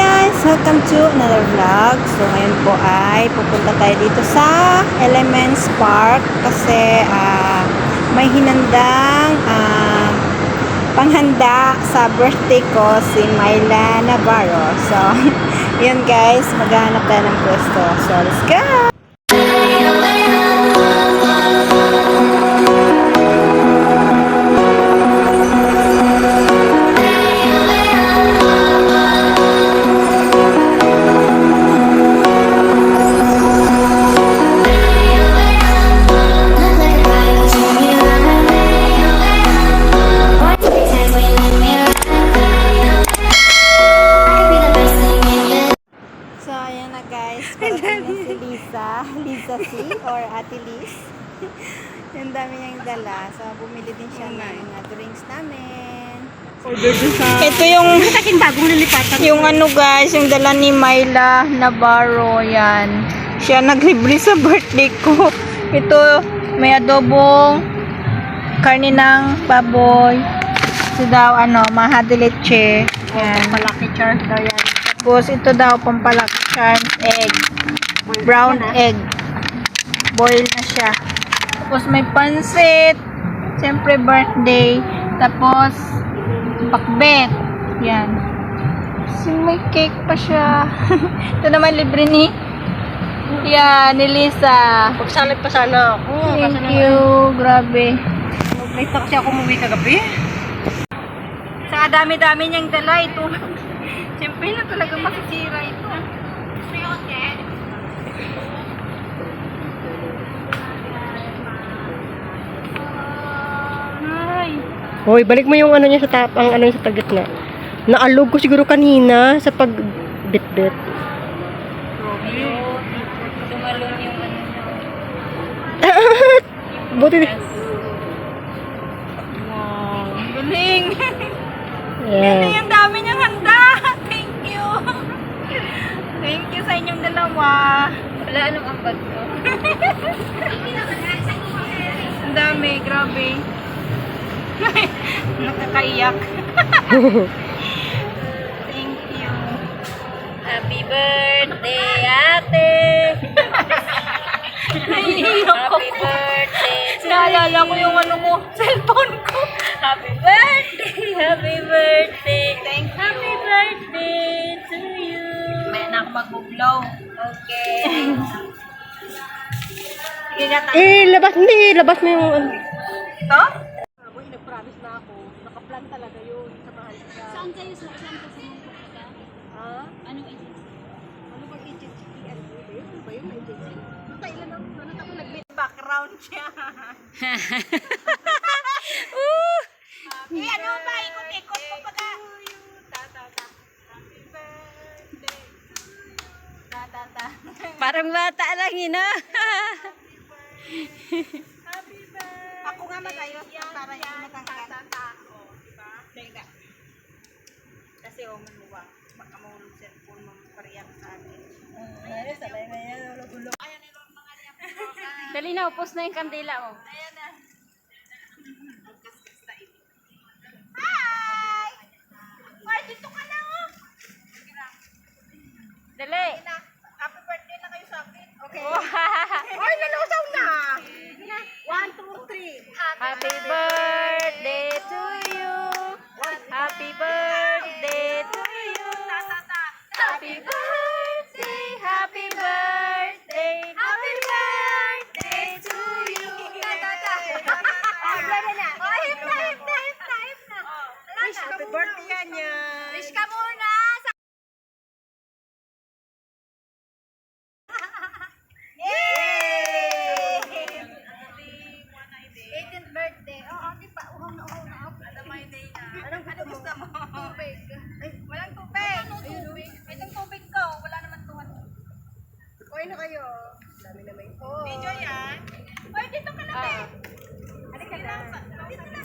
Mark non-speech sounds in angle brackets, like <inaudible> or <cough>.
guys! Welcome to another vlog. So ngayon po ay pupunta tayo dito sa Elements Park kasi ah, may hinandang ah, panghanda sa birthday ko si Myla Navarro. So <laughs> yun guys, maghahanap tayo ng pwesto. So let's go! C. or Ate Liz. <laughs> Yung dami niyang dala. So, bumili din siya ng mga drinks namin. Ito yung Aking bagong lilipatan. yung ano guys, yung dala ni Myla Navarro. Yan. Siya naglibre sa birthday ko. <laughs> Ito, may adobong karne ng baboy. Ito daw, ano, maha de leche. Yan. Malaki char daw yan. Tapos ito daw pampalaki charms egg. Brown egg. Boil na siya. Tapos may pansit. Siyempre birthday. Tapos bakbet. Yan. Tapos may cake pa siya. <laughs> ito naman libre ni yan, ni Lisa. Pagsalag pa sana ako. Kasi Thank naman, you. Grabe. Late na kasi ako umuwi kagabi. Sa dami-dami niyang dala ito. <laughs> Siyempre na talaga masisira ito. Ay. Hoy, balik mo yung ano niya sa tap, ang ano niya sa tagitna. Naalog ko siguro kanina sa pag bit-bit. Tumalon <laughs> yung ano niya. Buti. Wow. Ang galing. Yeah. Ang dami niyang handa. <laughs> Thank you. Thank you sa inyong dalawa. Wala anong ambag ko. <laughs> Ang dami, grabe. <laughs> Nakakaiyak. <laughs> Thank you. Happy birthday, ate! <laughs> Naiiyak ako. Happy birthday. Naalala ko yung ano mo, cellphone ko. Happy birthday, happy birthday. Thank you. Happy birthday to you. May anak mag-blow. Okay. Sige. Eh, labas, hindi, labas mo yung. Ito? Uy, nag-promise na ako. Nakaplan talaga yun sa mahal ka. Saan kayo sa saan ka sa Mungkok talaga? Ha? Anong agency? Ano bang agency? Ano ba yun? Ano ba yun? Agency? Basta ilan ang ano tapos nag Background siya. <laughs> Eh, ano ba? Ikot-ikot ta, ta. Parang bata lang yun ah. Happy birthday. <laughs> Ako nga matayos para hindi matanggal. Dahil Kasi o maluwa. Baka maulog cellphone mo pariyak sa akin. Mm, uh, Ayan, sabay na yan. Ulog-ulog. Ayan, ilong mga liyak. <laughs> Dali na, upos na yung kandila o. Ayan na. Hi! Mar, dito ka lang o. Oh. Dali. Happy birthday na kayo sa akin. Okay. <laughs> Ay, nalusaw na. One, two, three. Happy birthday. ganyan. Wish ka muna! 18th <laughs> birthday. Oo, oh, pa. Uhaw na uhaw na. Oh, Alam na. Anong ano gusto mo? Tubig. Walang tubig. tubig? Itong tubig ko. Wala naman tuhan. Okay na kayo. Dami na may. Oh. Video yan. Oy, dito ka na, ah. babe. Halika na. Dito na.